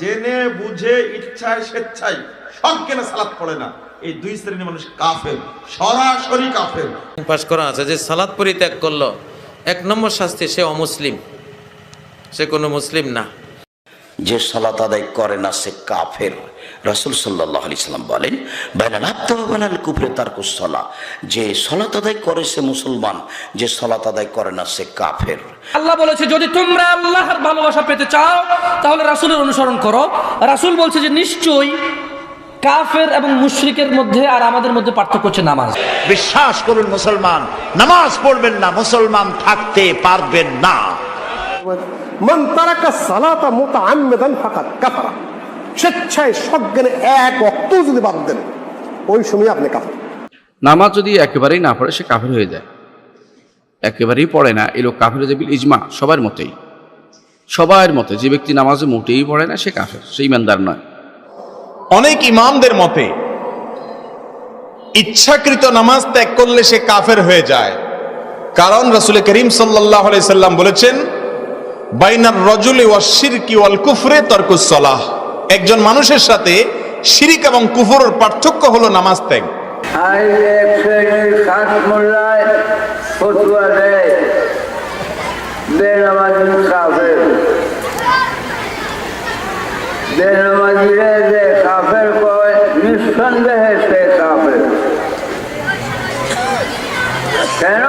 জেনে বুঝে ইচ্ছায় স্বেচ্ছায় সব কেনে সালাত পড়ে না। এই দুই শ্রেণির মানুষ কাফের সরাসরি কাফের। পাস করা আছে যে সালাত পরিত্যাগ করল এক নম্বর শাস্তি সে অমুসলিম। সে কোনো মুসলিম না। যে সালাত আদায় করে না সে কাফের। রসুল সাল্লাহ আলি সাল্লাম বলেন বাইনাল আত্মাল কুফরে তার কুসলা যে সলাত আদায় করে সে মুসলমান যে সলাত আদায় করে না সে কাফের। আল্লাহ বলেছে যদি তোমরা আল্লাহর ভালোবাসা পেতে চাও তাহলে রাসূলের অনুসরণ করো। রাসূল বলছে যে নিশ্চয়ই কাফের এবং মুশরিকের মধ্যে আর আমাদের মধ্যে পার্থক্য হচ্ছে নামাজ। বিশ্বাস করুন মুসলমান নামাজ পড়বেন না মুসলমান থাকতে পারবেন না। মান তারাকা সালাতা মুতাআম্মিদান ফাকাদ কাফারা। স্বেচ্ছায় সজ্ঞানে এক অক্ত যদি বাদ দেন ওই সময় আপনি কাফের। নামাজ যদি একেবারেই না পড়ে সে কাফের হয়ে যায়। একেবারেই পড়ে না এই লোক কাফের দেবিল ইজমা সবার মতেই। সবার মতে যে ব্যক্তি নামাজে মোটেই পড়ে না সে কাফের। সে ইমানদার নয়। অনেক ইমামদের মতে ইচ্ছাকৃত নামাজ ত্যাগ করলে সে কাফের হয়ে যায়। কারণ রসুল করিম সাল্লাহ সাল্লাম বলেছেন বাইনার রজুলে ওয়া কি ওয়াল কুফরে তর্কুসলাহ একজন মানুষের সাথে শিরিক এবং কুফরের পার্থক্য হলো নামাজ ত্যাগ। কেন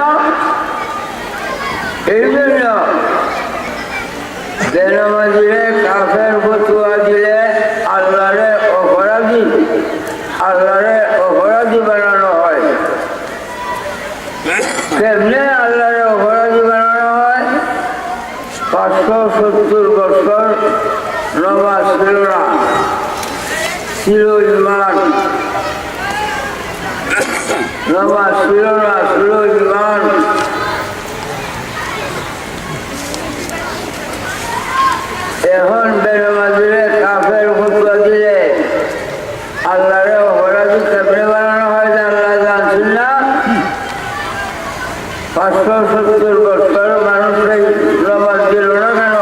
বেনামাজিরে কাফের ফতুয়া দিলে আল্লাহরে অপরাধী আল্লাহরে অপরাধী বানানো হয় কেমনে আল্লাহরে অপরাধী বানানো হয়? পাঁচশো সত্তর বছর নমাজ ছিল না। ছিল ইমান ছিল না ছিল ইমান এখন কাফের ফতুয়া দিলে আল্লাহরে অপরাধী কেমনে বানানো হয় যে আল্লাহ জানছেন না পাঁচশো সত্তর বছর মানুষ এই নমাজ দিল না কেন?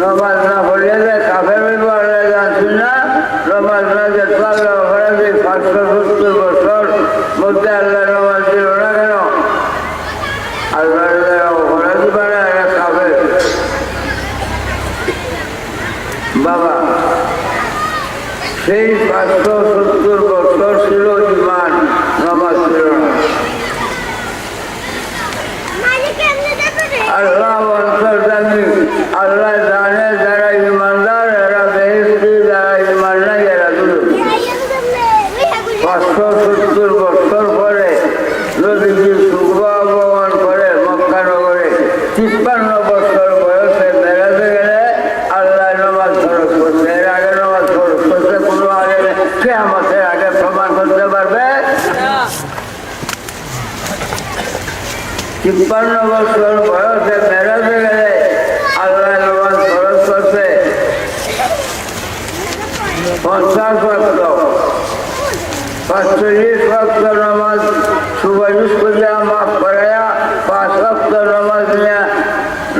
নমাজ না পড়লে যে কাফের আল্লাহ জানছেন না? নমাজ না যে আল্লাহ অপরাধী পাঁচশো সত্তর বছর। মধ্যে আল্লাহ নমাজ দিল না কেন? বাবা, সেই পাঁচশো সত্তর বছর ছিল ইমান নামাজ ছিল না আল্লাহ অন্তর জানি আল্লাহ জানে যারা ইমানদার এরা বেহেস্তি যারা ইমান নাই এরা দুটো পাঁচশো সত্তর বছর পরে নদীজি শুভ আগমন করে মক্কানগরে তিপ্পান্ন বছর বয়সে বেড়াতে গেলে আল্লাহ নমাজ খরচ করছে। এর আগে নমাজ খরচ করছে, কোনো আগে কে আমাদের আগে প্রমাণ করতে পারবে? তিপ্পান্ন বছর বয়সে বেড়াতে গেলে আল্লাহ নমাজ খরচ করছে। পঞ্চাশ বছর, পাঁচচল্লিশ ভক্ত নামাজ সুপারিশ করিয়া মাফ করাইয়া পাঁচ ভক্ত নামাজ নিয়ে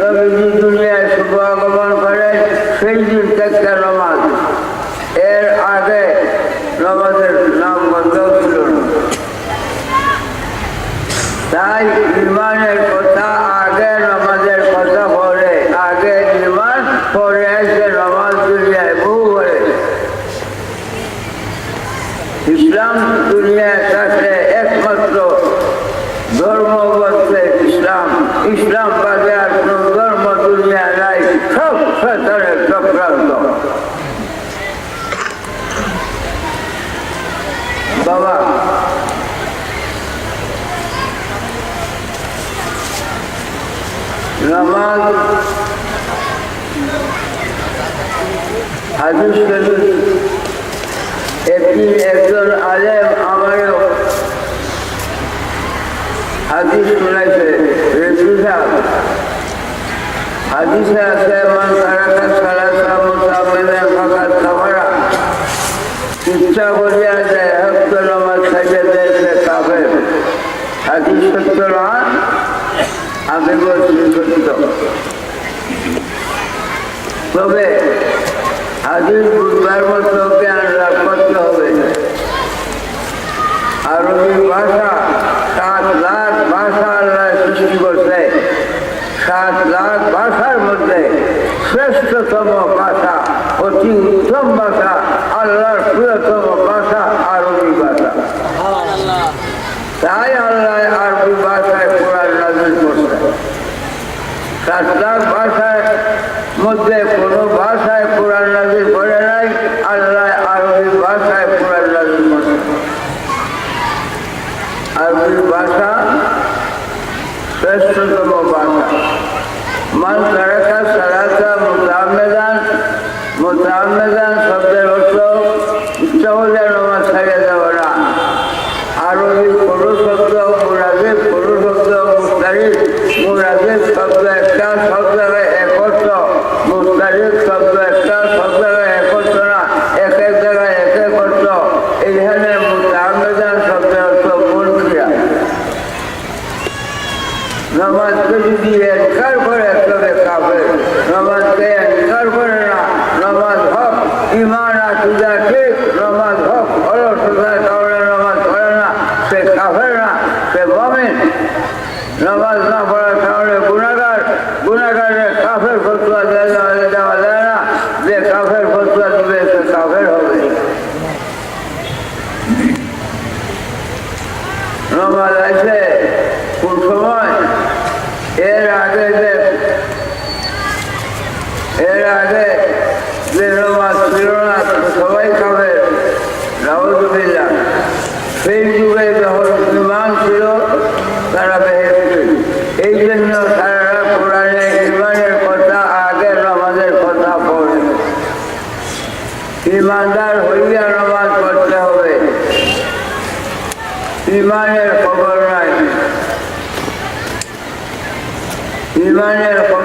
রবিজি দুনিয়ায় শুভ আগমন করে সেই দিন থেকে নামাজ এর আগে নামাজের নাম বন্ধ ছিল না তাই ইমানের কথা আগে নামাজের কথা পরে আগে ইমান পরে এসে নামাজ দুনিয়ায় বহু করে ইসলাম দুনিয়ার কাছে একমাত্র ধর্ম বলতে ইসলাম। ইসলাম বাদে আর কোন ধর্ম দুনিয়া নাই, সব শয়তানের চক্রান্ত। বাবা নামাজ হাদিস শরীফ একটি একজন আলেম আমারও হাদিস সাহেব। হাদিসে আছে মান তারাকা সালাতা মুতামিনা ফাকাত কাফারা ইচ্ছা করিয়া যায় হক্ত নামাজ খাইতে দেয় সে কাফের হাদিস সত্য বলছি সত্য তবে হাজির বুধবার মতো জ্ঞান লাভ করতে হবে। আরবি ভাষা সাত লাখ ভাষা আল্লাহ সৃষ্টি করছে। সাত লাখ ভাষার মধ্যে শ্রেষ্ঠতম ভাষা অতি উত্তম ভাষা আল্লাহর প্রিয়তম ভাষা আরবি ভাষা তাই আল্লাহ আরবি ভাষায় কোরআন নাজিল করছে সাত ভাষায়, মধ্যে কোনো ভাষায় কোরআন নাজির করে নাই, আল্লাহ আর ওই ভাষায় কোরআন নাজিল করে আরবি ভাষা শ্রেষ্ঠতম ভাষা। মান সারাতা মোতামেদান মোতামেদান শব্দের অর্থ ইচ্ছা হলে নমাজ ছাড়িয়ে দেওয়া না আরবি পুরো শব্দ মুরাদের পুরো শব্দ মুস্তারিফ মুরাদের শব্দ একটা শব্দ এক অর্থ মুস্তারিফ শব্দ একটা শব্দ এক অর্থ না এক এক জায়গায় এক এক অর্থ এইখানে মুতামেদান শব্দের অর্থ মন ক্রিয়া নামাজকে যদি এনকার করে তবে কাফের? নামাজকে এনকার করে না? নামাজ হক ইমান আকিদা ঠিক নামাজ হক অলসতার কারণে নামাজ পড়ে না। সে কাফের না, সে মমিন। নামাজ না পড়ার কারণে গুণাগার গুণাগারের কাফের ফতুয়া দেওয়া যায় না। যে আছে কোন সময় এর আগে যে এর আগে যে নামাজ ছিল না সবাই খাবে রাহুদুবিল্লা সেই যুগে যখন ইমান ছিল তারা বেহেস্তি এই জন্য তারা কোরআনে ইমানের কথা আগে নামাজের কথা পড়ে ইমানদার হইয়া নামাজ পড়তে হবে। ইমানের খবর নাই। ইমানের খবর